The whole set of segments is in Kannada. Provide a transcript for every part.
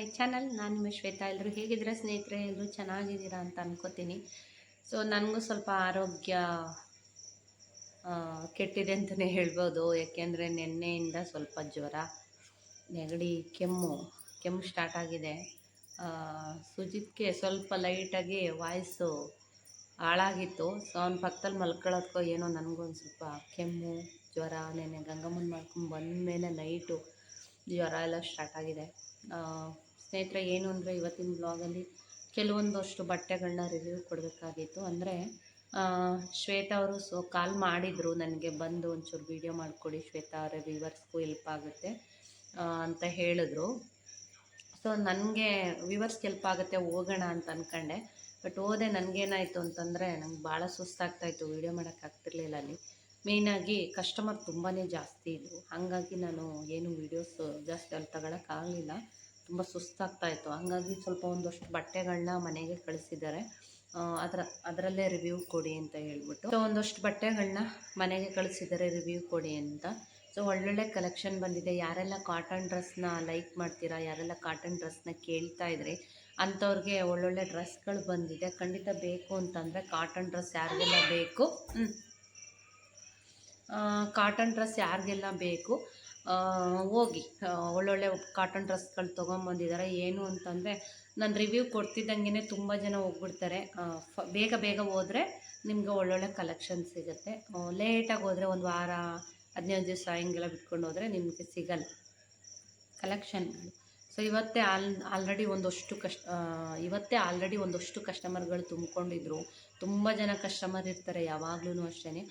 My channel. ನಾನು ನಿಮ್ಮ ಶ್ವೇತಾ. ಎಲ್ಲರೂ ಹೇಗಿದ್ದೀರಾ? ಸ್ನೇಹಿತರೆ ಎಲ್ಲರೂ ಚೆನ್ನಾಗಿದ್ದೀರಾ ಅಂತ ಅನ್ಕೋತೀನಿ. ಸೊ ನನಗೂ ಸ್ವಲ್ಪ ಆರೋಗ್ಯ ಕೆಟ್ಟಿದೆ ಅಂತಲೇ ಹೇಳ್ಬೋದು. ಯಾಕೆಂದರೆ ನಿನ್ನೆಯಿಂದ ಸ್ವಲ್ಪ ಜ್ವರ, ನೆಗಡಿ, ಕೆಮ್ಮು ಕೆಮ್ಮು ಸ್ಟಾರ್ಟ್ ಆಗಿದೆ. ಸುಜಿತ್ಗೆ ಸ್ವಲ್ಪ ಲೈಟಾಗಿ ವಾಯ್ಸು ಹಾಳಾಗಿತ್ತು. ಸೊ ಅವ್ನ ಪಕ್ಕದಲ್ಲಿ ಮಲ್ಕೊಳ್ಳೋದಕ್ಕೋ ಏನೋ ನನಗೂ ಒಂದು ಸ್ವಲ್ಪ ಕೆಮ್ಮು, ಜ್ವರ, ನೆನ್ನೆ ಗಂಗಮ್ಮನ ಮಾಡ್ಕೊಂಡು ಬಂದಮೇಲೆ ನೈಟು ಜ್ವರ ಎಲ್ಲ ಸ್ಟಾರ್ಟ್ ಆಗಿದೆ. ಸ್ನೇಹಿತರೆ, ಏನು ಅಂದರೆ ಇವತ್ತಿನ ಬ್ಲಾಗಲ್ಲಿ ಕೆಲವೊಂದಷ್ಟು ಬಟ್ಟೆಗಳನ್ನ ರಿವ್ಯೂ ಕೊಡಬೇಕಾಗಿತ್ತು. ಅಂದರೆ ಶ್ವೇತಾ ಅವರು ಸೊ ಕಾಲ್ ಮಾಡಿದರು ನನಗೆ ಬಂದು ಒಂಚೂರು ವೀಡಿಯೋ ಮಾಡಿಕೊಡಿ ಶ್ವೇತಾ ಅವರ ವ್ಯೂವರ್ಸ್ಗೂ ಹೆಲ್ಪ್ ಆಗುತ್ತೆ ಅಂತ ಹೇಳಿದ್ರು. ಸೊ ನನಗೆ ವ್ಯೂವರ್ಸ್ಗೆ ಹೆಲ್ಪ್ ಆಗುತ್ತೆ, ಹೋಗೋಣ ಅಂತ ಅಂದ್ಕೊಂಡೆ ಬಟ್ ಹೋದೆ, ನನಗೇನಾಯಿತು ಅಂತಂದರೆ, ನಂಗೆ ಭಾಳ ಸುಸ್ತಾಗ್ತಾಯಿತ್ತು ವೀಡಿಯೋ ಮಾಡೋಕ್ಕಾಗ್ತಿರ್ಲಿಲ್ಲ ಅಲ್ಲಿ. ಮೇಯ್ನಾಗಿ ಕಸ್ಟಮರ್ ತುಂಬಾ ಜಾಸ್ತಿ ಇದ್ದರು ಹಾಗಾಗಿ ನಾನು ಏನು ವೀಡಿಯೋಸ್ ಜಾಸ್ತಿ ಅಲ್ಲಿ ತಗೊಳಕ್ಕಾಗಲಿಲ್ಲ ತುಂಬ ಸುಸ್ತಾಗ್ತಾಯಿತ್ತು. ಹಾಗಾಗಿ ಸ್ವಲ್ಪ ಒಂದಷ್ಟು ಬಟ್ಟೆಗಳನ್ನ ಮನೆಗೆ ಕಳಿಸಿದ್ದಾರೆ. ಅದರ, ಅದರಲ್ಲೇ ರಿವ್ಯೂ ಕೊಡಿ ಅಂತ ಹೇಳ್ಬಿಟ್ಟು. ಸೊ ಒಂದಷ್ಟು ಬಟ್ಟೆಗಳನ್ನ ಮನೆಗೆ ಕಳಿಸಿದ್ದಾರೆ ರಿವ್ಯೂ ಕೊಡಿ ಅಂತ. ಸೊ ಒಳ್ಳೊಳ್ಳೆ ಕಲೆಕ್ಷನ್ ಬಂದಿದೆ. ಯಾರೆಲ್ಲ ಕಾಟನ್ ಡ್ರೆಸ್ನ ಲೈಕ್ ಮಾಡ್ತೀರಾ, ಯಾರೆಲ್ಲ ಕಾಟನ್ ಡ್ರೆಸ್ನ ಕೇಳ್ತಾ ಇದ್ರಿ ಅಂಥವ್ರಿಗೆ ಒಳ್ಳೊಳ್ಳೆ ಡ್ರೆಸ್ಗಳು ಬಂದಿದೆ. ಖಂಡಿತ ಬೇಕು ಅಂತಂದರೆ ಕಾಟನ್ ಡ್ರೆಸ್ ಯಾರಿಗೆಲ್ಲ ಬೇಕು? ಕಾಟನ್ ಡ್ರೆಸ್ ಯಾರಿಗೆಲ್ಲ ಬೇಕು? ಹೋಗಿ ಒಳ್ಳೊಳ್ಳೆ ಕಾಟನ್ ಡ್ರೆಸ್ಗಳು ತೊಗೊಂಬಂದಿದ್ದಾರೆ ಏನು ಅಂತಂದರೆ, ನಾನು ರಿವ್ಯೂ ಕೊಡ್ತಿದ್ದಂಗೆ ತುಂಬ ಜನ ಹೋಗ್ಬಿಡ್ತಾರೆ. ಬೇಗ ಬೇಗ ಹೋದರೆ ನಿಮಗೆ ಒಳ್ಳೊಳ್ಳೆ ಕಲೆಕ್ಷನ್ ಸಿಗುತ್ತೆ. ಲೇಟಾಗಿ ಹೋದರೆ ಒಂದು ವಾರ, ಹದಿನೈದು ದಿವಸ ಹಿಂಗೆಲ್ಲ ಬಿಟ್ಕೊಂಡು ಹೋದರೆ ನಿಮಗೆ ಸಿಗಲ್ಲ ಕಲೆಕ್ಷನ್ಗಳು ಸೊ ಇವತ್ತೇ ಆಲ್ ಆಲ್ರೆಡಿ ಒಂದಷ್ಟು ಕಷ್ಟ ಇವತ್ತೇ ಆಲ್ರೆಡಿ ಒಂದಷ್ಟು ಕಸ್ಟಮರ್ಗಳು ತುಂಬಿಕೊಂಡಿದ್ರು. ತುಂಬ ಜನ ಕಸ್ಟಮರ್ ಇರ್ತಾರೆ ಯಾವಾಗ್ಲೂ ಅಷ್ಟೇ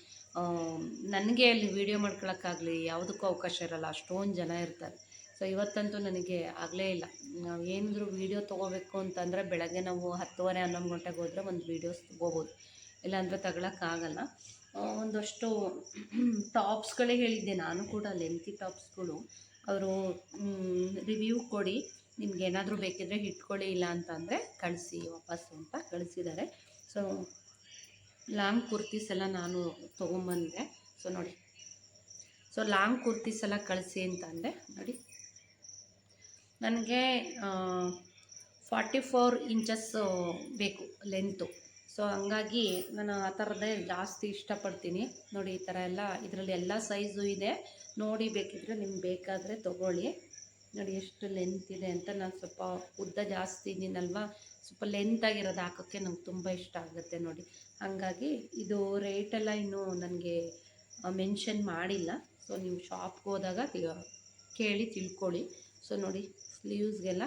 ನನಗೆ ಅಲ್ಲಿ ವೀಡಿಯೋ ಮಾಡ್ಕೊಳಕ್ಕಾಗಲಿ ಯಾವುದಕ್ಕೂ ಅವಕಾಶ ಇರಲ್ಲ, ಅಷ್ಟೊಂದು ಜನ ಇರ್ತಾರೆ. ಸೊ ಇವತ್ತಂತೂ ನನಗೆ ಆಗಲೇ ಇಲ್ಲ. ನಾವು ಏನಾದರೂ ವೀಡಿಯೋ ತೊಗೋಬೇಕು ಅಂತಂದರೆ ಬೆಳಗ್ಗೆ ನಾವು ಹತ್ತುವರೆ, ಹನ್ನೊಂದು ಗಂಟೆಗೆ ಹೋದರೆ ಒಂದು ವೀಡಿಯೋಸ್ ತೊಗೋಬೋದು. ಇಲ್ಲಾಂದರೆ ತಗೊಳಕ್ಕಾಗಲ್ಲ ಒಂದಷ್ಟು ಟಾಪ್ಸ್ಗಳೇ ಹೇಳಿದ್ದೆ. ನಾನು ಕೂಡ ಲೆಂತಿ ಟಾಪ್ಸ್ಗಳು. ಅವರು ರಿವ್ಯೂ ಕೊಡಿ. ನಿಮ್ಗೆ ಏನಾದರೂ ಬೇಕಿದ್ರೆ ಇಟ್ಕೊಳ್ಳಿ ಇಲ್ಲ ಅಂತಂದರೆ ಕಳಿಸಿ, ವಾಪಸ್ಸು ಅಂತ ಕಳಿಸಿದ್ದಾರೆ. ಸೊ ಲಾಂಗ್ ಕುರ್ತೀಸ್ ಎಲ್ಲ ನಾನು ತೊಗೊಂಬಂದೆ. ಸೊ ನೋಡಿ. ಸೊ ಲಾಂಗ್ ಕುರ್ತೀಸ್ ಎಲ್ಲ ಕಳಿಸಿ ಅಂತ ಅಂದೆ. ನೋಡಿ. ನನಗೆ ಫಾರ್ಟಿ ಫೋರ್ ಇಂಚಸ್ ಬೇಕು ಲೆಂತು ಸೊ ಹಂಗಾಗಿ ನಾನು ಆ ಥರದ್ದೇ ಜಾಸ್ತಿ ಇಷ್ಟಪಡ್ತೀನಿ. ನೋಡಿ, ಈ ಥರ ಎಲ್ಲ, ಇದರಲ್ಲಿ ಎಲ್ಲ ಸೈಜು ಇದೆ. ನೋಡಿ, ಬೇಕಿದ್ರೆ ನಿಮ್ಗೆ ಬೇಕಾದರೆ ತೊಗೊಳ್ಳಿ. ನೋಡಿ, ಎಷ್ಟು ಲೆಂತ್ ಇದೆ ಅಂತ ನಾನು ಸ್ವಲ್ಪ ಉದ್ದ ಜಾಸ್ತಿ ಇದ್ದೀನಲ್ವಾ? ಸ್ವಲ್ಪ ಲೆಂತ್ ಆಗಿರೋದು ಹಾಕೋಕ್ಕೆ ನಂಗೆ ತುಂಬ ಇಷ್ಟ ಆಗುತ್ತೆ ನೋಡಿ. ಹಾಗಾಗಿ ಇದು ರೇಟೆಲ್ಲ ಇನ್ನೂ ನನಗೆ ಮೆನ್ಷನ್ ಮಾಡಿಲ್ಲ. ಸೊ ನೀವು ಶಾಪ್ಗೆ ಹೋದಾಗ ಕೇಳಿ ತಿಳ್ಕೊಳ್ಳಿ. ಸೊ ನೋಡಿ ಸ್ಲೀವ್ಸ್ಗೆಲ್ಲ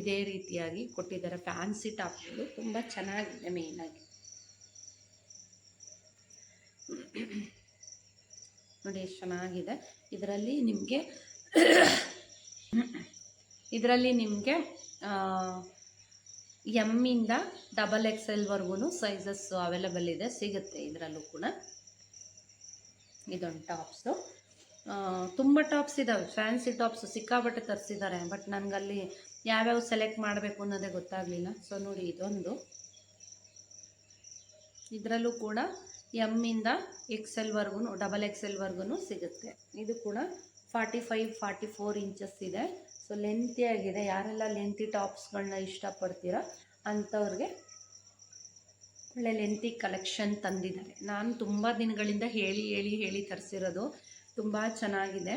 ಇದೇ ರೀತಿಯಾಗಿ ಕೊಟ್ಟಿದ್ದಾರೆ. ಫ್ಯಾನ್ಸಿ ಟಾಪ್ಗಳು ತುಂಬ ಚೆನ್ನಾಗಿದೆ ಮೇಯ್ನಾಗಿ ನೋಡಿ, ಎಷ್ಟು ಚೆನ್ನಾಗಿದೆ. ಇದರಲ್ಲಿ ನಿಮಗೆ ಇದರಲ್ಲಿ ನಿಮಗೆ ಎಮ್ಮಿಂದ ಡಬಲ್ ಎಕ್ಸ್ ಎಲ್ವರೆಗೂ ಸೈಜಸ್ ಅವೈಲಬಲ್ ಇದೆ, ಸಿಗುತ್ತೆ ಇದರಲ್ಲೂ ಕೂಡ. ಇದೊಂದು ಟಾಪ್ಸು ತುಂಬ ಟಾಪ್ಸ್ ಇದ್ದಾವೆ ಫ್ಯಾನ್ಸಿ ಟಾಪ್ಸ್ ಸಿಕ್ಕಾಬಟ್ಟೆ ತರಿಸಿದ್ದಾರೆ ಬಟ್ ನನಗಲ್ಲಿ ಯಾವ್ಯಾವ ಸೆಲೆಕ್ಟ್ ಮಾಡಬೇಕು ಅನ್ನೋದೇ ಗೊತ್ತಾಗಲಿಲ್ಲ. ಸೊ ನೋಡಿ ಇದೊಂದು. ಇದರಲ್ಲೂ ಕೂಡ ಎಮ್ಮಿಂದ ಎಕ್ಸ್ ಎಲ್ವರೆಗೂ ಡಬಲ್ ಎಕ್ಸ್ ಎಲ್ವರೆಗೂ ಸಿಗುತ್ತೆ. ಇದು ಕೂಡ forty five, forty four inches ಇದೆ. ಸೊ ಲೆಂತಿಯಾಗಿದೆ ಯಾರೆಲ್ಲ ಲೆಂತಿ ಟಾಪ್ಸ್ಗಳನ್ನ ಇಷ್ಟಪಡ್ತೀರ ಅಂಥವ್ರಿಗೆ ಒಳ್ಳೆ ಲೆಂತಿ ಕಲೆಕ್ಷನ್ ತಂದಿದ್ದಾರೆ. ನಾನು ತುಂಬ ದಿನಗಳಿಂದ ಹೇಳಿ ಹೇಳಿ ಹೇಳಿ ತರಿಸಿರೋದು. ತುಂಬ ಚೆನ್ನಾಗಿದೆ.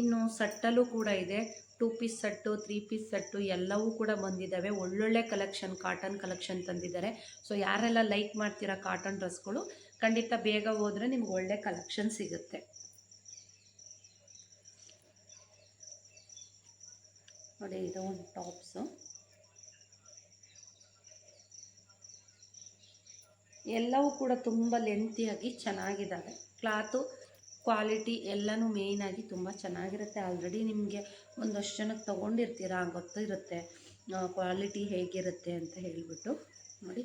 ಇನ್ನು ಸಟ್ಟಲ್ಲೂ ಕೂಡ ಇದೆ. Two piece suit, three piece suit ಎಲ್ಲವೂ ಕೂಡ ಬಂದಿದ್ದಾವೆ. ಒಳ್ಳೊಳ್ಳೆ ಕಲೆಕ್ಷನ್ ಕಾಟನ್ ಕಲೆಕ್ಷನ್ ತಂದಿದ್ದಾರೆ. ಸೊ ಯಾರೆಲ್ಲ ಲೈಕ್ ಮಾಡ್ತೀರಾ ಕಾಟನ್ ಡ್ರೆಸ್ಗಳು ಖಂಡಿತ ಬೇಗ ಹೋದರೆ ನಿಮ್ಗೆ ಒಳ್ಳೆ ಕಲೆಕ್ಷನ್ ಸಿಗುತ್ತೆ. ನೋಡಿ, ಇದು ಒಂದು ಟಾಪ್ಸು. ಎಲ್ಲವೂ ಕೂಡ ತುಂಬ ಲೆಂತಿಯಾಗಿ ಚೆನ್ನಾಗಿದ್ದಾವೆ. ಕ್ಲಾತು ಕ್ವಾಲಿಟಿ ಎಲ್ಲನೂ ಮೇಯ್ನಾಗಿ ತುಂಬ ಚೆನ್ನಾಗಿರುತ್ತೆ. ಆಲ್ರೆಡಿ ನಿಮಗೆ ಒಂದಷ್ಟು ಜನಕ್ಕೆ ತೊಗೊಂಡಿರ್ತೀರ, ಗೊತ್ತಿರುತ್ತೆ ಕ್ವಾಲಿಟಿ ಹೇಗಿರುತ್ತೆ ಅಂತ ಹೇಳಿಬಿಟ್ಟು. ನೋಡಿ.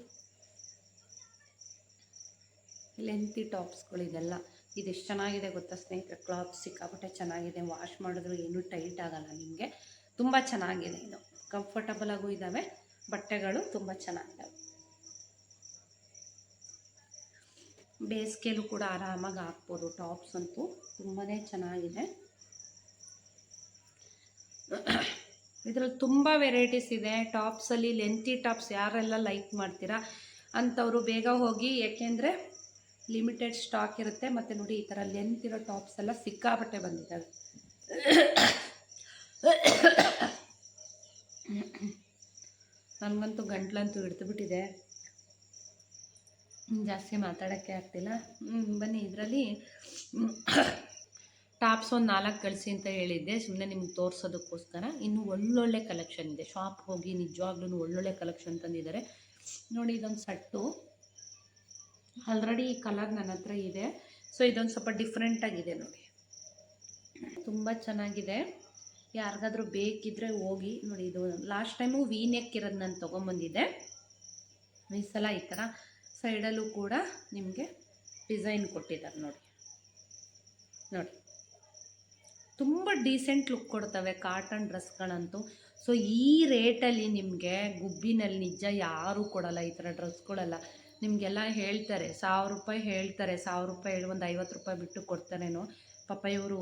ಲೆಂತಿ ಟಾಪ್ಸ್ಗಳಿದೆಲ್ಲ ಇದೆಷ್ಟು ಚೆನ್ನಾಗಿದೆ ಗೊತ್ತಾ ಸ್ನೇಹಿತರೆ? ಕ್ಲಾತ್ ಸಿಕ್ಕಾಪಟ್ಟೆ ಚೆನ್ನಾಗಿದೆ. ವಾಶ್ ಮಾಡಿದ್ರು ಏನೂ ಟೈಟ್ ಆಗಲ್ಲ ನಿಮಗೆ. ತುಂಬ ಚೆನ್ನಾಗಿದೆ ಇದು. ಕಂಫರ್ಟಬಲ್ ಆಗೂ ಇದ್ದಾವೆ ಬಟ್ಟೆಗಳು ತುಂಬ ಚೆನ್ನಾಗಿದ್ದಾವೆ ಬೇಸಿಗೆಲೂ ಕೂಡ ಆರಾಮಾಗಿ ಹಾಕ್ಬೋದು. ಟಾಪ್ಸ್ ಅಂತೂ ತುಂಬಾ ಚೆನ್ನಾಗಿದೆ. ಇದರಲ್ಲಿ ತುಂಬ ವೆರೈಟೀಸ್ ಇದೆ. ಟಾಪ್ಸಲ್ಲಿ ಲೆಂತಿ ಟಾಪ್ಸ್ ಯಾರೆಲ್ಲ ಲೈಕ್ ಮಾಡ್ತೀರಾ ಅಂಥವರು ಬೇಗ ಹೋಗಿ ಯಾಕೆಂದರೆ ಲಿಮಿಟೆಡ್ ಸ್ಟಾಕ್ ಇರುತ್ತೆ. ಮತ್ತು ನೋಡಿ ಈ ಥರ ಲೆಂತ್ ಇರೋ ಟಾಪ್ಸ್ ಎಲ್ಲ ಸಿಕ್ಕಾಪಟ್ಟೆ ಬಂದಿದ್ದಾವೆ. ನನಗಂತೂ ಗಂಟ್ಲಂತೂ ಹಿಡ್ದುಬಿಟ್ಟಿದೆ. ಜಾಸ್ತಿ ಮಾತಾಡೋಕ್ಕೆ ಆಗ್ತಿಲ್ಲ. ಬನ್ನಿ, ಇದರಲ್ಲಿ ಟಾಪ್ಸ್ ಒಂದು ನಾಲ್ಕು ಕಳಿಸಿ ಅಂತ ಹೇಳಿದ್ದೆ. ಸುಮ್ಮನೆ ನಿಮ್ಗೆ ತೋರಿಸೋದಕ್ಕೋಸ್ಕರ. ಇನ್ನು ಒಳ್ಳೊಳ್ಳೆ ಕಲೆಕ್ಷನ್ ಇದೆ. ಶಾಪ್ ಹೋಗಿ ನಿಜವಾಗ್ಲೂ ಒಳ್ಳೊಳ್ಳೆ ಕಲೆಕ್ಷನ್ ತಂದಿದ್ದಾರೆ. ನೋಡಿ, ಇದೊಂದು ಸಟ್ಟು. ಆಲ್ರೆಡಿ ಈ ಕಲರ್ ನನ್ನ ಹತ್ರ ಇದೆ. ಸೊ ಇದೊಂದು ಸ್ವಲ್ಪ ಡಿಫ್ರೆಂಟಾಗಿದೆ ನೋಡಿ. ತುಂಬ ಚೆನ್ನಾಗಿದೆ. ಯಾರಿಗಾದ್ರೂ ಬೇಕಿದ್ರೆ ಹೋಗಿ ನೋಡಿ, ಇದು ಲಾಸ್ಟ್ ಟೈಮು ವಿ ನೆಕ್ ಇರೋದು ನಾನು ತೊಗೊಂಬಂದಿದ್ದೆ. ಈ ಸಲ ಈ ಥರ ಸೈಡಲ್ಲೂ ಕೂಡ ನಿಮಗೆ ಡಿಸೈನ್ ಕೊಟ್ಟಿದ್ದಾರೆ ನೋಡಿ. ನೋಡಿ. ತುಂಬ ಡೀಸೆಂಟ್ ಲುಕ್ ಕೊಡ್ತವೆ ಕಾಟನ್ ಡ್ರೆಸ್ಗಳಂತೂ ಸೊ ಈ ರೇಟಲ್ಲಿ ನಿಮಗೆ ಗುಬ್ಬಿನಲ್ಲಿ ನಿಜ ಯಾರೂ ಕೊಡಲ್ಲ, ಈ ಥರ ಡ್ರೆಸ್ಗಳೆಲ್ಲ ನಿಮಗೆಲ್ಲ ಹೇಳ್ತಾರೆ, ಸಾವಿರ ರೂಪಾಯಿ ಹೇಳ್ತಾರೆ, ಸಾವಿರ ರೂಪಾಯಿ ಹೇಳಿ ಒಂದು ಐವತ್ತು ರೂಪಾಯಿ ಬಿಟ್ಟು ಕೊಡ್ತಾರೇನೋ. ಪಾಪ ಇವರು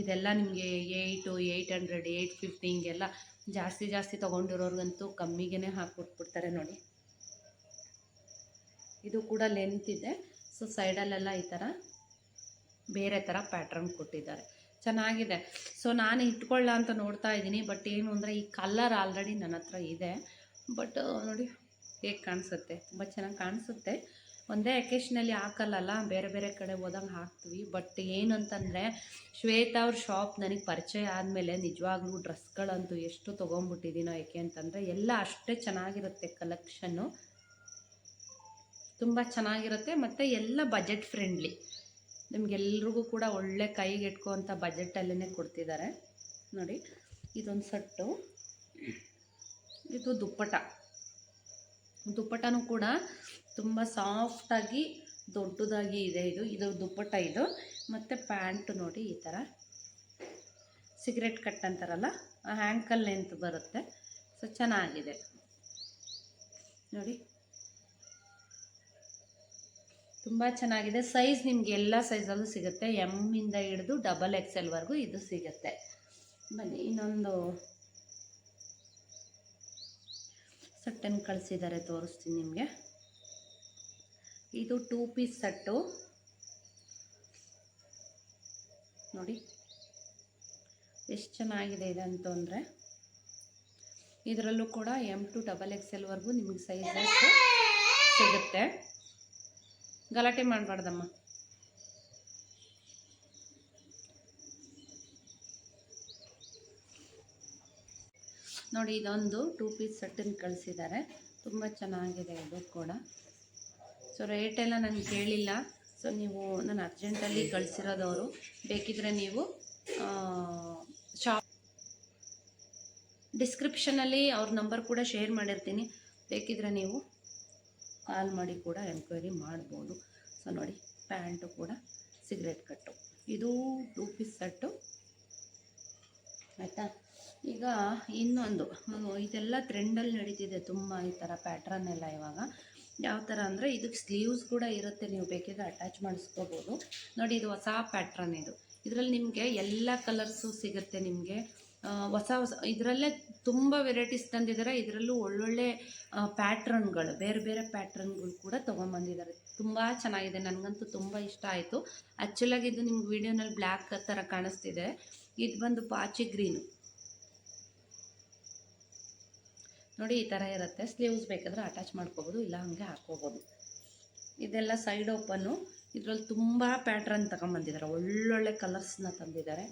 ಇದೆಲ್ಲ ನಿಮಗೆ eight, eight hundred, eight fifty ಹಿಂಗೆಲ್ಲ ಜಾಸ್ತಿ ಜಾಸ್ತಿ ತೊಗೊಂಡಿರೋರ್ಗಂತೂ ಕಮ್ಮಿಗೆ ಹಾಕ್ಬಿಟ್ಬಿಡ್ತಾರೆ ನೋಡಿ. ಇದು ಕೂಡ ಲೆಂತ್ ಇದೆ. ಸೊ ಸೈಡಲ್ಲೆಲ್ಲ ಈ ಥರ ಬೇರೆ ಥರ ಪ್ಯಾಟ್ರನ್ ಕೊಟ್ಟಿದ್ದಾರೆ. ಚೆನ್ನಾಗಿದೆ. ಸೊ ನಾನು ಇಟ್ಕೊಳ್ಳ ಅಂತ ನೋಡ್ತಾ ಇದ್ದೀನಿ. ಬಟ್ ಏನು ಅಂದರೆ, ಈ ಕಲರ್ ಆಲ್ರೆಡಿ ನನ್ನ ಇದೆ. ಬಟ್ ನೋಡಿ, ಹೇಗೆ ಕಾಣಿಸುತ್ತೆ? ತುಂಬ ಚೆನ್ನಾಗಿ ಕಾಣಿಸುತ್ತೆ. ಒಂದೇ ಅಕೇಶನಲ್ಲಿ ಹಾಕಲ್ಲಲ್ಲ? ಬೇರೆ ಬೇರೆ ಕಡೆ ಹೋದಂಗೆ ಹಾಕ್ತೀವಿ. ಬಟ್ ಏನಂತಂದರೆ, ಶ್ವೇತಾ ಅವ್ರ ಶಾಪ್ ನನಗೆ ಪರಿಚಯ ಆದಮೇಲೆ ನಿಜವಾಗ್ಲೂ ಡ್ರೆಸ್ಗಳಂತೂ ಎಷ್ಟು ತೊಗೊಂಬಿಟ್ಟಿದ್ದೀನೋ ಏಕೆ ಅಂತಂದರೆ, ಎಲ್ಲ ಅಷ್ಟೇ ಚೆನ್ನಾಗಿರುತ್ತೆ ಕಲೆಕ್ಷನ್ನು ತುಂಬ ಚೆನ್ನಾಗಿರುತ್ತೆ ಮತ್ತು ಎಲ್ಲ ಬಜೆಟ್ ಫ್ರೆಂಡ್ಲಿ ನಿಮಗೆಲ್ರಿಗೂ ಕೂಡ ಒಳ್ಳೆ ಕೈಗೆ ಇಟ್ಕೋವಂಥ ಬಜೆಟಲ್ಲೇ ಕೊಡ್ತಿದ್ದಾರೆ ನೋಡಿ, ಇದೊಂದು ಸಟ್ಟು. ಇದು ದುಪ್ಪಟ ದುಪ್ಪಟನೂ ಕೂಡ ತುಂಬ ಸಾಫ್ಟಾಗಿ ದೊಡ್ಡದಾಗಿ ಇದೆ ಇದು. ಇದು ದುಪ್ಪಟ್ಟ ಇದು. ಮತ್ತು ಪ್ಯಾಂಟು ನೋಡಿ ಈ ಥರ ಸಿಗರೆಟ್ ಕಟ್ ಅಂತಾರಲ್ಲ, ಆ ಹ್ಯಾಂಕಲ್ ಲೆಂತ್ ಬರುತ್ತೆ. ಸೊ ಚೆನ್ನಾಗಿದೆ. ನೋಡಿ. ತುಂಬ ಚೆನ್ನಾಗಿದೆ. ಸೈಜ್ ನಿಮಗೆ ಎಲ್ಲ ಸೈಜಲ್ಲೂ ಸಿಗುತ್ತೆ. ಎಮ್ಮಿಂದ ಹಿಡಿದು ಡಬಲ್ ಎಕ್ಸ್ ಎಲ್ವರೆಗೂ ಇದು ಸಿಗುತ್ತೆ. ಬನ್ನಿ, ಇನ್ನೊಂದು ಸಟ್ಟನ್ನು ಕಳಿಸಿದ್ದಾರೆ, ತೋರಿಸ್ತೀನಿ ನಿಮಗೆ. ಇದು ಟೂ ಪೀಸ್ ಸಟ್ಟು. ನೋಡಿ, ಎಷ್ಟು ಚೆನ್ನಾಗಿದೆ ಇದೆ ಅಂತಂದರೆ ಇದರಲ್ಲೂ ಕೂಡ ಎಂ ಟು ಡಬಲ್ ಎಕ್ಸ್ ಎಲ್ವರೆಗೂ ನಿಮಗೆ ಸೈಜಸ್ ಸಿಗುತ್ತೆ. ಗಲಾಟೆ ಮಾಡಬಾರ್ದಮ್ಮ. ನೋಡಿ, ಇದೊಂದು ಟೂ ಪೀಸ್ ಸೆಟ್ಟನ್ನು ಕಳಿಸಿದ್ದಾರೆ. ತುಂಬ ಚೆನ್ನಾಗಿದೆ ಇದು ಕೂಡ. ಸೊ ರೇಟೆಲ್ಲ ನಾನು ಕೇಳಿಲ್ಲ. ಸೊ ನೀವು ನಾನು ಅರ್ಜೆಂಟಲ್ಲಿ ಕಳಿಸಿರೋದವರು. ಬೇಕಿದ್ರೆ ನೀವು ಶಾಪ್ ಡಿಸ್ಕ್ರಿಪ್ಷನಲ್ಲಿ ಅವ್ರ ನಂಬರ್ ಕೂಡ ಶೇರ್ ಮಾಡಿರ್ತೀನಿ. ಬೇಕಿದ್ರೆ ನೀವು ಕಾಲ್ ಮಾಡಿ ಕೂಡ ಎಂಕ್ವೈರಿ ಮಾಡ್ಬೋದು. ಸೊ ನೋಡಿ ಪ್ಯಾಂಟು ಕೂಡ ಸಿಗರೇಟ್ ಕಟ್ಟು ಇದು ಟೂ ಪೀಸ್ ಸೆಟ್ಟು ಆಯಿತಾ? ಈಗ ಇನ್ನೊಂದು ಇದೆಲ್ಲ ಟ್ರೆಂಡಲ್ಲಿ ನಡೀತಿದೆ ತುಂಬ ಈ ಥರ ಪ್ಯಾಟ್ರನ್ ಎಲ್ಲ ಇವಾಗ. ಯಾವ ಥರ ಅಂದರೆ ಇದಕ್ಕೆ ಸ್ಲೀವ್ಸ್ ಕೂಡ ಇರುತ್ತೆ, ನೀವು ಬೇಕಿದ್ರೆ ಅಟ್ಯಾಚ್ ಮಾಡಿಸ್ಕೋಬೋದು. ನೋಡಿ, ಇದು ಹೊಸ ಪ್ಯಾಟ್ರನ್ ಇದು. ಇದರಲ್ಲಿ ನಿಮಗೆ ಎಲ್ಲ ಕಲರ್ಸು ಸಿಗುತ್ತೆ ನಿಮಗೆ. ಹೊಸ ಹೊಸ, ಇದರಲ್ಲೇ ತುಂಬ ವೆರೈಟೀಸ್ ತಂದಿದ್ದಾರೆ ಇದರಲ್ಲೂ ಒಳ್ಳೊಳ್ಳೆ ಪ್ಯಾಟ್ರನ್ಗಳು ಬೇರೆ ಬೇರೆ ಪ್ಯಾಟ್ರನ್ಗಳು ಕೂಡ ತೊಗೊಂಬಂದಿದ್ದಾರೆ ತುಂಬ ಚೆನ್ನಾಗಿದೆ, ನನಗಂತೂ ತುಂಬ ಇಷ್ಟ ಆಯಿತು. ಆ್ಯಕ್ಚುಲಾಗಿ ಇದು ನಿಮ್ಗೆ ವಿಡಿಯೋನಲ್ಲಿ ಬ್ಲ್ಯಾಕ್ ಥರ ಕಾಣಿಸ್ತಿದೆ. ಇದು ಬಂದು ಪಾಚಿ ಗ್ರೀನು ನೋಡಿ, ಈ ಥರ ಇರುತ್ತೆ. ಸ್ಲೀವ್ಸ್ ಬೇಕಾದರೆ ಅಟ್ಯಾಚ್ ಮಾಡ್ಕೋಬೋದು, ಇಲ್ಲ ಹಾಗೆ ಹಾಕ್ಕೋಬೋದು ಇದೆಲ್ಲ ಸೈಡ್ ಓಪನ್ನು ಇದರಲ್ಲಿ ತುಂಬ ಪ್ಯಾಟ್ರನ್ ತಗೊಂಬಂದಿದ್ದಾರೆ. ಒಳ್ಳೊಳ್ಳೆ ಕಲರ್ಸ್ನ ತಂದಿದ್ದಾರೆ.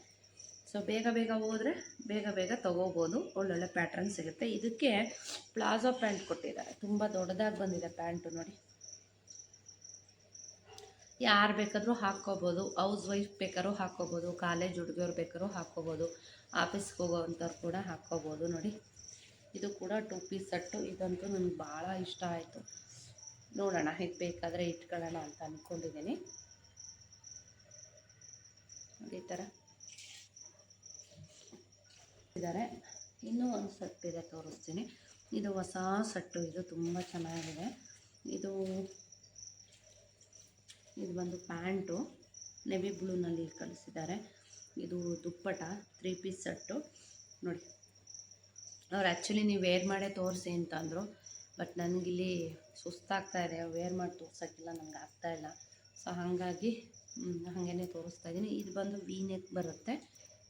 ಸೊ ಬೇಗ ಬೇಗ ಹೋದರೆ ಬೇಗ ಬೇಗ ತೊಗೋಬೋದು. ಒಳ್ಳೊಳ್ಳೆ ಪ್ಯಾಟ್ರನ್ ಸಿಗುತ್ತೆ. ಇದಕ್ಕೆ ಪ್ಲಾಜೋ ಪ್ಯಾಂಟ್ ಕೊಟ್ಟಿದ್ದಾರೆ. ತುಂಬ ದೊಡ್ಡದಾಗಿ ಬಂದಿದೆ ಪ್ಯಾಂಟು ನೋಡಿ. ಯಾರು ಬೇಕಾದರೂ ಹಾಕ್ಕೋಬೋದು. ಹೌಸ್ ವೈಫ್ ಬೇಕಾದ್ರೂ ಹಾಕ್ಕೋಬೋದು. ಕಾಲೇಜ್ ಹುಡುಗಿಯವ್ರು ಬೇಕಾದ್ರೂ ಹಾಕ್ಕೋಬೋದು. ಆಫೀಸ್ಗೆ ಹೋಗೋವಂಥವ್ರು ಕೂಡ ಹಾಕ್ಕೋಬೋದು ನೋಡಿ. ಇದು ಕೂಡ ಟೂ ಪೀಸ್ ಸೆಟ್ಟು. ಇದಂತೂ ನನಗೆ ಭಾಳ ಇಷ್ಟ ಆಯಿತು. ನೋಡೋಣ ಇದು ಬೇಕಾದರೆ ಇಟ್ಕೊಳ್ಳೋಣ ಅಂತ ಅಂದ್ಕೊಂಡಿದ್ದೀನಿ ಈ ಥರ ಇದ್ದಾರೆ. ಇನ್ನೂ ಒಂದು ಸೆಟ್ ಇದೆ ತೋರಿಸ್ತೀನಿ. ಇದು ಹೊಸ ಸೆಟ್ಟು. ಇದು ತುಂಬ ಚೆನ್ನಾಗಿದೆ. ಇದು ಇದು ಬಂದು ಪ್ಯಾಂಟು. ನೆವಿ ಬ್ಲೂನಲ್ಲಿ ಕಳಿಸಿದ್ದಾರೆ. ಇದು ದುಪ್ಪಟ ತ್ರೀ ಪೀಸ್ ಸೆಟ್ಟು. ನೋಡಿ. ಅವ್ರು ಆ್ಯಕ್ಚುಲಿ ನೀವು ವೇರ್ ಮಾಡೇ ತೋರಿಸಿ ಅಂತ ಅಂದರು ಬಟ್ ನನಗಿಲ್ಲಿ ಸುಸ್ತಾಗ್ತಾ ಇದೆ ವೇರ್ ಮಾಡಿ ತೋರ್ಸೋಕ್ಕಿಲ್ಲ ನನಗೆ ಇಲ್ಲ. ಸೊ ಹಾಗಾಗಿ ಹಾಗೇ ತೋರಿಸ್ತಾ ಇದ್ದೀನಿ ಇದು ಬಂದು ವಿ ನೆಕ್ ಬರುತ್ತೆ.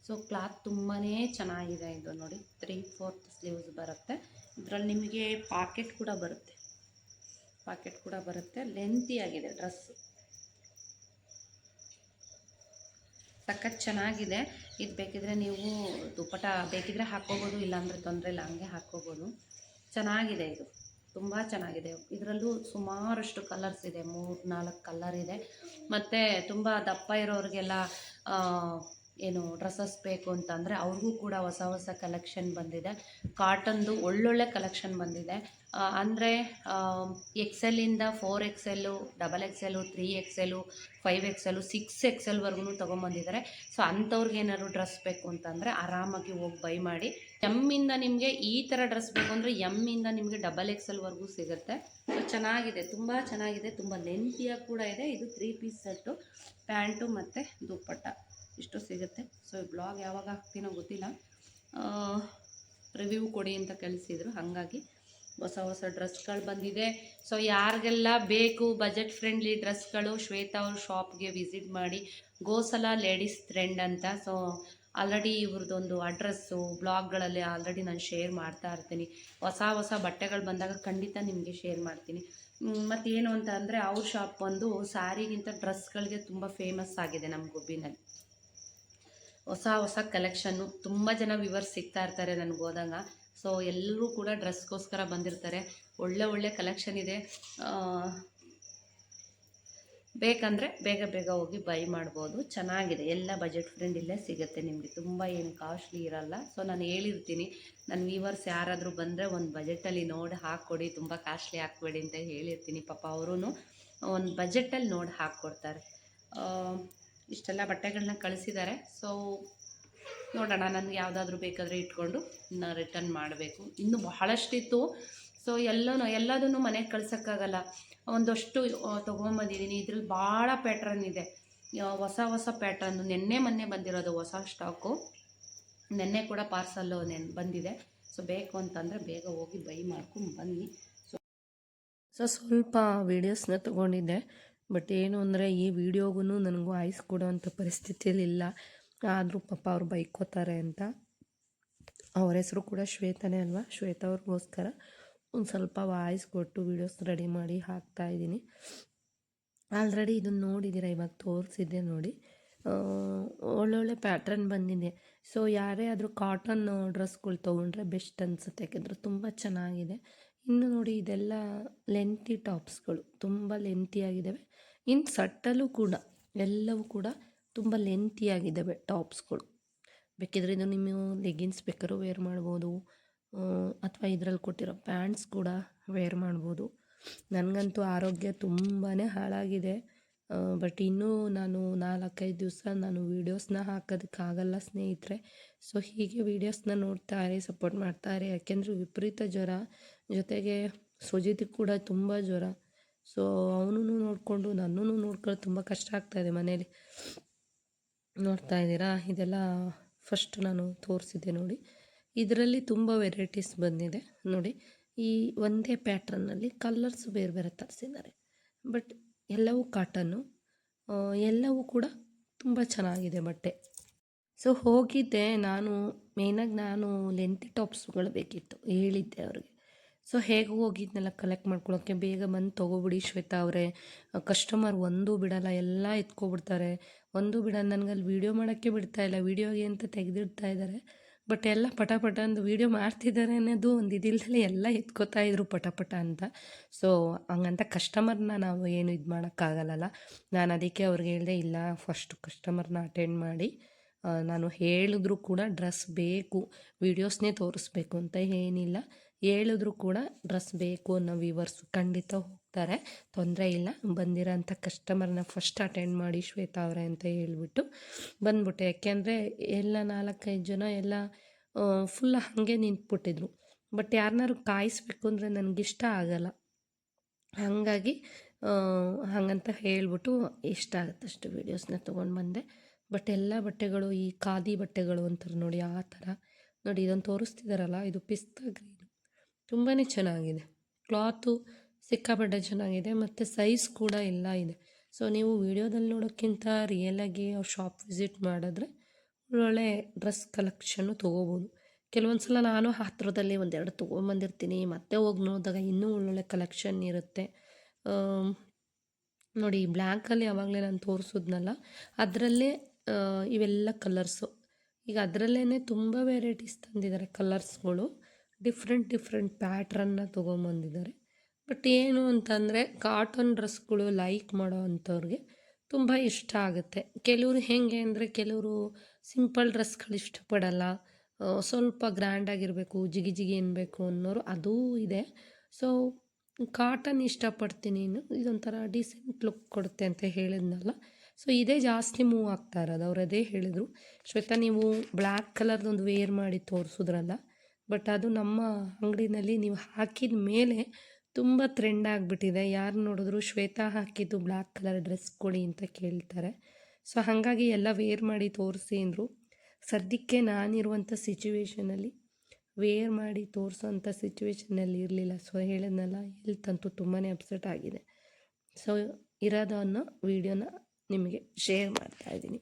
ಸೊ ಕ್ಲಾತ್ ತುಂಬಾ ಚೆನ್ನಾಗಿದೆ ಇದು ನೋಡಿ. ತ್ರೀ ಫೋರ್ತ್ ಸ್ಲೀವ್ಸ್ ಬರುತ್ತೆ. ಇದರಲ್ಲಿ ನಿಮಗೆ ಪಾಕೆಟ್ ಕೂಡ ಬರುತ್ತೆ. ಪಾಕೆಟ್ ಕೂಡ ಬರುತ್ತೆ. ಲೆಂತಿಯಾಗಿದೆ ಡ್ರೆಸ್ಸು ಸಖತ್ ಚೆನ್ನಾಗಿದೆ. ಇದು ಬೇಕಿದ್ರೆ ನೀವು ದುಪ್ಪಟ ಬೇಕಿದ್ರೆ ಹಾಕ್ಕೋಬೋದು, ಇಲ್ಲಾಂದರೆ ತೊಂದರೆ ಇಲ್ಲ, ಹಂಗೆ ಹಾಕ್ಕೋಬೋದು. ಚೆನ್ನಾಗಿದೆ ಇದು. ತುಂಬ ಚೆನ್ನಾಗಿದೆ. ಇದರಲ್ಲೂ ಸುಮಾರಷ್ಟು ಕಲರ್ಸ್ ಇದೆ. ಮೂರು ನಾಲ್ಕು ಕಲರ್ ಇದೆ. ಮತ್ತು ತುಂಬ ದಪ್ಪ ಇರೋರಿಗೆಲ್ಲ ಏನು ಡ್ರೆಸ್ಸಸ್ ಬೇಕು ಅಂತಂದರೆ ಅವ್ರಿಗೂ ಕೂಡ ಹೊಸ ಹೊಸ ಕಲೆಕ್ಷನ್ ಬಂದಿದೆ. ಕಾಟನ್ದು ಒಳ್ಳೊಳ್ಳೆ ಕಲೆಕ್ಷನ್ ಬಂದಿದೆ. ಅಂದರೆ ಎಕ್ಸೆಲ್ಲಿಂದ four XL double XL three XL five XL six ಎಕ್ಸೆಲ್ವರೆಗೂ ತೊಗೊಂಬಂದಿದ್ದಾರೆ. ಸೊ ಅಂಥವ್ರಿಗೆ ಏನಾದ್ರು ಡ್ರೆಸ್ ಬೇಕು ಅಂತಂದರೆ ಆರಾಮಾಗಿ ಹೋಗಿ ಬೈ ಮಾಡಿ. ಎಮ್ಮಿಂದ ನಿಮಗೆ ಈ ಥರ ಡ್ರೆಸ್ ಬೇಕು ಅಂದರೆ ಎಮ್ಮಿಂದ ನಿಮಗೆ ಡಬಲ್ ಎಕ್ಸೆಲ್ವರೆಗೂ ಸಿಗುತ್ತೆ. ಸೊ ಚೆನ್ನಾಗಿದೆ, ತುಂಬ ಚೆನ್ನಾಗಿದೆ, ತುಂಬ ಲೆಂತಿಯಾಗಿ ಕೂಡ ಇದೆ. ಇದು ತ್ರೀ ಪೀಸ್ ಸೆಟ್ಟು ಪ್ಯಾಂಟು ಮತ್ತು ದುಪ್ಪಟ್ಟ. ಇಷ್ಟು ಸಿಗುತ್ತೆ. ಸೊ ಈ ಬ್ಲಾಗ್ ಯಾವಾಗ ಹಾಕ್ತೀನೋ ಗೊತ್ತಿಲ್ಲ. ರಿವ್ಯೂ ಕೊಡಿ ಅಂತ ಕಳಿಸಿದ್ರು. ಹಾಗಾಗಿ ಹೊಸ ಹೊಸ ಡ್ರೆಸ್ಗಳು ಬಂದಿದೆ. ಸೊ ಯಾರಿಗೆಲ್ಲ ಬೇಕು ಬಜೆಟ್ ಫ್ರೆಂಡ್ಲಿ ಡ್ರೆಸ್ಗಳು ಶ್ವೇತಾ ಅವ್ರ ಶಾಪ್ಗೆ ವಿಸಿಟ್ ಮಾಡಿ, ಗೋಸಲ ಲೇಡೀಸ್ ಟ್ರೆಂಡ್ ಅಂತ. ಸೊ ಆಲ್ರೆಡಿ ಇವ್ರದ್ದೊಂದು ಅಡ್ರೆಸ್ಸು ಬ್ಲಾಗ್ಗಳಲ್ಲಿ ಆಲ್ರೆಡಿ ನಾನು ಶೇರ್ ಮಾಡ್ತಾ ಇರ್ತೀನಿ. ಹೊಸ ಹೊಸ ಬಟ್ಟೆಗಳು ಬಂದಾಗ ಖಂಡಿತ ನಿಮಗೆ ಶೇರ್ ಮಾಡ್ತೀನಿ. ಮತ್ತು ಏನು ಅಂತ ಅಂದರೆ, ಅವ್ರ ಶಾಪ್ ಒಂದು ಸ್ಯಾರಿಗಿಂತ ಡ್ರೆಸ್ಗಳಿಗೆ ತುಂಬ ಫೇಮಸ್ ಆಗಿದೆ ನಮ್ಮ ಗುಬ್ಬಿನಲ್ಲಿ. ಹೊಸ ಹೊಸ ಕಲೆಕ್ಷನ್ನು ತುಂಬ ಜನ ವಿವರ್ಸ್ ಸಿಗ್ತಾ ಇರ್ತಾರೆ ನನಗೆ ಹೋದಂಗೆ. ಸೊ ಎಲ್ಲರೂ ಕೂಡ ಡ್ರೆಸ್ಗೋಸ್ಕರ ಬಂದಿರ್ತಾರೆ. ಒಳ್ಳೆ ಒಳ್ಳೆ ಕಲೆಕ್ಷನ್ ಇದೆ. ಬೇಕಂದರೆ ಬೇಗ ಬೇಗ ಹೋಗಿ ಬೈ ಮಾಡ್ಬೋದು. ಚೆನ್ನಾಗಿದೆ. ಎಲ್ಲ ಬಜೆಟ್ ಫ್ರೆಂಡ್ ಇಲ್ಲೇ ಸಿಗುತ್ತೆ ನಿಮಗೆ. ತುಂಬ ಏನು ಕಾಸ್ಟ್ಲಿ ಇರಲ್ಲ. ಸೊ ನಾನು ಹೇಳಿರ್ತೀನಿ. ನನ್ನ ವೀವರ್ಸ್ ಯಾರಾದರೂ ಬಂದರೆ ಒಂದು ಬಜೆಟಲ್ಲಿ ನೋಡಿ ಹಾಕ್ಕೊಡಿ ತುಂಬ ಕಾಸ್ಟ್ಲಿ ಹಾಕ್ಬೇಡಿ ಅಂತ ಹೇಳಿರ್ತೀನಿ. ಪಾಪ ಅವರೂ ಒಂದು ಬಜೆಟಲ್ಲಿ ನೋಡಿ ಹಾಕ್ಕೊಡ್ತಾರೆ ಇಷ್ಟೆಲ್ಲ ಬಟ್ಟೆಗಳನ್ನ ಕಳಿಸಿದ್ದಾರೆ ಸೊ ನೋಡೋಣ, ನನಗೆ ಯಾವುದಾದ್ರೂ ಬೇಕಾದರೆ ಇಟ್ಕೊಂಡು ಇನ್ನು ರಿಟರ್ನ್ ಮಾಡಬೇಕು. ಇನ್ನೂ ಬಹಳಷ್ಟಿತ್ತು. ಸೊ ಎಲ್ಲನೂ, ಎಲ್ಲದನ್ನು ಮನೆಗೆ ಕಳ್ಸೋಕ್ಕಾಗಲ್ಲ. ಒಂದಷ್ಟು ತೊಗೊಂಬಂದಿದ್ದೀನಿ ಇದ್ರಲ್ಲಿ ಭಾಳ ಪ್ಯಾಟ್ರನ್ ಇದೆ. ಹೊಸ ಹೊಸ ಪ್ಯಾಟ್ರನ್ನು ನಿನ್ನೆ ಮೊನ್ನೆ ಬಂದಿರೋದು ಹೊಸ ಸ್ಟಾಕು ನಿನ್ನೆ ಕೂಡ ಪಾರ್ಸಲ್ಲು ನೆನ್, ಬಂದಿದೆ. ಸೊ ಬೇಕು ಅಂತಂದರೆ ಬೇಗ ಹೋಗಿ ಬೈ ಮಾಡ್ಕೊಂಡು ಬನ್ನಿ. ಸೊ ಸ್ವಲ್ಪ ವೀಡಿಯೋಸ್ನ ತೊಗೊಂಡಿದ್ದೆ. ಬಟ್ ಏನು ಅಂದರೆ ಈ ವಿಡಿಯೋಗೂ ನನಗೂ ಆಯ್ಸ್ ಕೊಡೋವಂಥ ಪರಿಸ್ಥಿತಿಯಲ್ಲಿಲ್ಲ. ಆದರೂ ಪಾಪ ಅವ್ರು ಬೈಕೋತಾರೆ ಅಂತ. ಅವ್ರ ಹೆಸರು ಕೂಡ ಶ್ವೇತನೇ ಅಲ್ವಾ? ಶ್ವೇತಾ ಅವ್ರಿಗೋಸ್ಕರ ಒಂದು ಸ್ವಲ್ಪ ವಾಯ್ಸ್ ಕೊಟ್ಟು ವೀಡಿಯೋಸ್ ರೆಡಿ ಮಾಡಿ ಹಾಕ್ತಾ ಇದ್ದೀನಿ. ಆಲ್ರೆಡಿ ಇದನ್ನು ನೋಡಿದ್ದೀರಾ ಇವಾಗ ತೋರಿಸಿದ್ದೆ ನೋಡಿ. ಒಳ್ಳೊಳ್ಳೆ ಪ್ಯಾಟ್ರನ್ ಬಂದಿದೆ. ಸೊ ಯಾರೇ ಆದರೂ ಕಾಟನ್ ಡ್ರೆಸ್ಗಳು ತೊಗೊಂಡ್ರೆ ಬೆಸ್ಟ್ ಅನಿಸುತ್ತೆ. ಯಾಕೆಂದರೆ ತುಂಬ ಚೆನ್ನಾಗಿದೆ. ಇನ್ನು ನೋಡಿ ಇದೆಲ್ಲ ಲೆಂತಿ ಟಾಪ್ಸ್ಗಳು ತುಂಬ ಲೆಂತಿಯಾಗಿದ್ದಾವೆ ಇನ್ನು ಸಟ್ಟಲ್ಲೂ ಕೂಡ, ಎಲ್ಲವೂ ಕೂಡ ತುಂಬ ಲೆಂತಿಯಾಗಿದ್ದಾವೆ ಟಾಪ್ಸ್ಗಳು ಬೇಕಿದ್ರೆ ಇದು ನೀವು ಲೆಗಿನ್ಸ್ ಬೇಕಾದ್ರೂ ವೇರ್ ಮಾಡ್ಬೋದು ಅಥವಾ ಇದರಲ್ಲಿ ಕೊಟ್ಟಿರೋ ಪ್ಯಾಂಟ್ಸ್ ಕೂಡ ವೇರ್ ಮಾಡ್ಬೋದು. ನನಗಂತೂ ಆರೋಗ್ಯ ತುಂಬಾ ಹಾಳಾಗಿದೆ. ಬಟ್ ಇನ್ನೂ ನಾನು ನಾಲ್ಕೈದು ದಿವಸ ನಾನು ವೀಡಿಯೋಸ್ನ ಹಾಕೋದಕ್ಕಾಗಲ್ಲ ಸ್ನೇಹಿತರೆ. ಸೊ ಹೀಗೆ ವೀಡಿಯೋಸ್ನ ನೋಡ್ತಾರೆ ಸಪೋರ್ಟ್ ಮಾಡ್ತಾರೆ. ಯಾಕೆಂದರೆ ವಿಪರೀತ ಜ್ವರ, ಜೊತೆಗೆ ಸುಜಿತಿಗೆ ಕೂಡ ತುಂಬ ಜ್ವರ. ಸೊ ಅವನು ನೋಡಿಕೊಂಡು ನನ್ನೂ ನೋಡ್ಕೊಳ್ಳೋದು ತುಂಬ ಕಷ್ಟ ಆಗ್ತಾಯಿದೆ ಮನೇಲಿ. ನೋಡ್ತಾ ಇದ್ದೀರಾ? ಇದೆಲ್ಲ ಫಸ್ಟ್ ನಾನು ತೋರಿಸಿದ್ದೆ ನೋಡಿ. ಇದರಲ್ಲಿ ತುಂಬ ವೆರೈಟೀಸ್ ಬಂದಿದೆ ನೋಡಿ. ಈ ಒಂದೇ ಪ್ಯಾಟ್ರನ್ನಲ್ಲಿ ಕಲರ್ಸ್ ಬೇರೆ ಬೇರೆ ತರಿಸಿದ್ದಾರೆ. ಬಟ್ ಎಲ್ಲವೂ ಕಾಟನ್ನು ಎಲ್ಲವೂ ಕೂಡ ತುಂಬ ಚೆನ್ನಾಗಿದೆ ಬಟ್ಟೆ. ಸೊ ಹೋಗಿದ್ದೆ. ನಾನು ಮೇಯ್ನಾಗಿ ನಾನು ಲೆಂತಿ ಟಾಪ್ಸ್ಗಳು ಬೇಕಿತ್ತು, ಹೇಳಿದ್ದೆ ಅವ್ರಿಗೆ. ಸೊ ಹೇಗೆ ಹೋಗಿದ್ನೆಲ್ಲ ಕಲೆಕ್ಟ್ ಮಾಡ್ಕೊಳ್ಳೋಕ್ಕೆ ಬೇಗ ಬಂದು ತೊಗೊಬಿಡಿ ಶ್ವೇತಾ ಅವರೇ. ಕಸ್ಟಮರ್ ಒಂದೂ ಬಿಡಲ್ಲ, ಎಲ್ಲ ಎತ್ಕೊಬಿಡ್ತಾರೆ. ಒಂದು ಬಿಡ ನನಗೆ ಅಲ್ಲಿ ವೀಡಿಯೋ ಮಾಡೋಕ್ಕೆ ಬಿಡ್ತಾ ಇಲ್ಲ. ವೀಡಿಯೋಗೆ ಅಂತ ತೆಗೆದಿಡ್ತಾ ಇದ್ದಾರೆ. ಬಟ್ ಎಲ್ಲ ಪಟ ಅಂದು ವೀಡಿಯೋ ಮಾಡ್ತಿದ್ದಾರೆ ಅನ್ನೋದು ಒಂದು ಇದಿಲ್ಲದೆ ಎಲ್ಲ ಎತ್ಕೋತಾ ಇದ್ರು ಪಟ ಪಟ ಅಂತ. ಸೊ ಹಂಗಂತ ಕಸ್ಟಮರ್ನ ನಾವು ಏನು ಇದು ಮಾಡೋಕ್ಕಾಗಲ್ಲ ನಾನು ಅದಕ್ಕೆ ಅವ್ರಿಗೆ ಹೇಳಿದೆ, ಇಲ್ಲ ಫಸ್ಟ್ ಕಸ್ಟಮರ್ನ ಅಟೆಂಡ್ ಮಾಡಿ ನಾನು ಹೇಳಿದ್ರು ಕೂಡ ಡ್ರೆಸ್ ಬೇಕು ವೀಡಿಯೋಸ್ನೇ ತೋರಿಸ್ಬೇಕು ಅಂತ ಏನಿಲ್ಲ. ಹೇಳಿದ್ರು ಕೂಡ ಡ್ರೆಸ್ ಬೇಕು ಅನ್ನೋ ವ್ಯೂವರ್ಸ್ ಖಂಡಿತ ಹೋಗ್ತಾರೆ. ತೊಂದರೆ ಇಲ್ಲ. ಬಂದಿರೋಂಥ ಕಸ್ಟಮರ್ನ ಫಸ್ಟ್ ಅಟೆಂಡ್ ಮಾಡಿ ಶ್ವೇತಾ ಅವರೇ ಅಂತ ಹೇಳ್ಬಿಟ್ಟು ಬಂದ್ಬಿಟ್ಟೆ. ಯಾಕೆಂದರೆ ಎಲ್ಲ ನಾಲ್ಕೈದು ಜನ ಎಲ್ಲ ಫುಲ್ ಹಾಗೆ ನಿಂತ್ಬಿಟ್ಟಿದ್ರು. ಬಟ್ ಯಾರನ್ನಾರು ಕಾಯಿಸ್ಬೇಕು ಅಂದರೆ ನನಗಿಷ್ಟ ಆಗಲ್ಲ. ಹಾಗಾಗಿ ಹಾಗಂತ ಹೇಳ್ಬಿಟ್ಟು ಅಷ್ಟು ವೀಡಿಯೋಸ್ನ ತೊಗೊಂಡು ಬಂದೆ. ಬಟ್ ಎಲ್ಲ ಬಟ್ಟೆಗಳು, ಈ ಖಾದಿ ಬಟ್ಟೆಗಳು ಅಂತಾರೆ ನೋಡಿ, ಆ ಥರ. ನೋಡಿ ಇದನ್ನು ತೋರಿಸ್ತಿದ್ದಾರಲ್ಲ ಇದು ಪಿಸ್ತಾ ಗ್ರೀನ್. ತುಂಬಾ ಚೆನ್ನಾಗಿದೆ. ಕ್ಲಾತು ಸಿಕ್ಕಾಪಟ್ಟೆ ಚೆನ್ನಾಗಿದೆ ಮತ್ತು ಸೈಜ್ ಕೂಡ ಎಲ್ಲ ಇದೆ. ಸೊ ನೀವು ವಿಡಿಯೋದಲ್ಲಿ ನೋಡೋಕ್ಕಿಂತ ರಿಯಲಾಗಿ ಅವ್ರ ಶಾಪ್ ವಿಸಿಟ್ ಮಾಡಿದ್ರೆ ಒಳ್ಳೊಳ್ಳೆ ಡ್ರೆಸ್ ಕಲೆಕ್ಷನ್ನು ತೊಗೋಬೋದು. ಕೆಲವೊಂದು ಸಲ ನಾನು ಹತ್ರದಲ್ಲಿ ಒಂದೆರಡು ತೊಗೊಂಬಂದಿರ್ತೀನಿ, ಮತ್ತೆ ಹೋಗಿ ನೋಡಿದಾಗ ಇನ್ನೂ ಒಳ್ಳೊಳ್ಳೆ ಕಲೆಕ್ಷನ್ ಇರುತ್ತೆ. ನೋಡಿ ಬ್ಲ್ಯಾಂಕಲ್ಲಿ ಯಾವಾಗಲೇ ನಾನು ತೋರಿಸಿದ್ನಲ್ಲ, ಅದರಲ್ಲೇ ಇವೆಲ್ಲ ಕಲರ್ಸು ಈಗ ಅದರಲ್ಲೇ ತುಂಬ ವೆರೈಟೀಸ್ ತಂದಿದ್ದಾರೆ ಕಲರ್ಸ್ಗಳು ಡಿಫ್ರೆಂಟ್ ಡಿಫ್ರೆಂಟ್ ಪ್ಯಾಟ್ರನ್ನ ತೊಗೊಂಬಂದಿದ್ದಾರೆ. ಬಟ್ ಏನು ಅಂತಂದರೆ ಕಾಟನ್ ಡ್ರೆಸ್ಗಳು ಲೈಕ್ ಮಾಡೋ ಅಂಥವ್ರಿಗೆ ತುಂಬ ಇಷ್ಟ ಆಗುತ್ತೆ. ಕೆಲವರು ಹೇಗೆ ಅಂದರೆ ಕೆಲವರು ಸಿಂಪಲ್ ಡ್ರೆಸ್ಗಳು ಇಷ್ಟಪಡಲ್ಲ. ಸ್ವಲ್ಪ ಗ್ರ್ಯಾಂಡಾಗಿರಬೇಕು, ಜಿಗಿ ಜಿಗಿ ಅನ್ನಬೇಕು ಅನ್ನೋರು ಅದೂ ಇದೆ. ಸೊ ಕಾಟನ್ ಇಷ್ಟಪಡ್ತೀನಿ ಇದೊಂಥರ ಡಿಸೆಂಟ್ ಲುಕ್ ಕೊಡುತ್ತೆ ಅಂತ ಹೇಳಿದ್ನಲ್ಲ. ಸೊ ಇದೇ ಜಾಸ್ತಿ ಮೂವ್ ಆಗ್ತಾ ಇರೋದು. ಅವ್ರು ಅದೇ ಹೇಳಿದರು. ಶ್ವೇತಾ, ನೀವು ಬ್ಲ್ಯಾಕ್ ಕಲರ್ದೊಂದು ವೇರ್ ಮಾಡಿ ತೋರಿಸಿದ್ರಲ್ಲ, ಬಟ್ ಅದು ನಮ್ಮ ಅಂಗಡಿನಲ್ಲಿ ನೀವು ಹಾಕಿದ ಮೇಲೆ ತುಂಬ ಟ್ರೆಂಡ್ ಆಗಿಬಿಟ್ಟಿದೆ. ಯಾರು ನೋಡಿದ್ರು ಶ್ವೇತಾ ಹಾಕಿದ್ದು ಬ್ಲ್ಯಾಕ್ ಕಲರ್ ಡ್ರೆಸ್ ಕೊಡಿ ಅಂತ ಕೇಳ್ತಾರೆ. ಸೊ ಹಾಗಾಗಿ ಎಲ್ಲ ವೇರ್ ಮಾಡಿ ತೋರಿಸಿ ಅಂದರು. ಸದ್ಯಕ್ಕೆ ನಾನಿರುವಂಥ ಸಿಚುವೇಷನಲ್ಲಿ ವೇರ್ ಮಾಡಿ ತೋರಿಸೋಂಥ ಸಿಚುವೇಷನಲ್ಲಿ ಇರಲಿಲ್ಲ. ಸೊ ಹೇಳಿದ್ನಲ್ಲ ಹೆಲ್ತ್ ಅಂತೂ ತುಂಬಾ ಅಪ್ಸೆಟ್ ಆಗಿದೆ. ಸೊ ಇರೋದನ್ನು ವೀಡಿಯೋನ ನಿಮಗೆ ಶೇರ್ ಮಾಡ್ತಾ ಇದ್ದೀನಿ.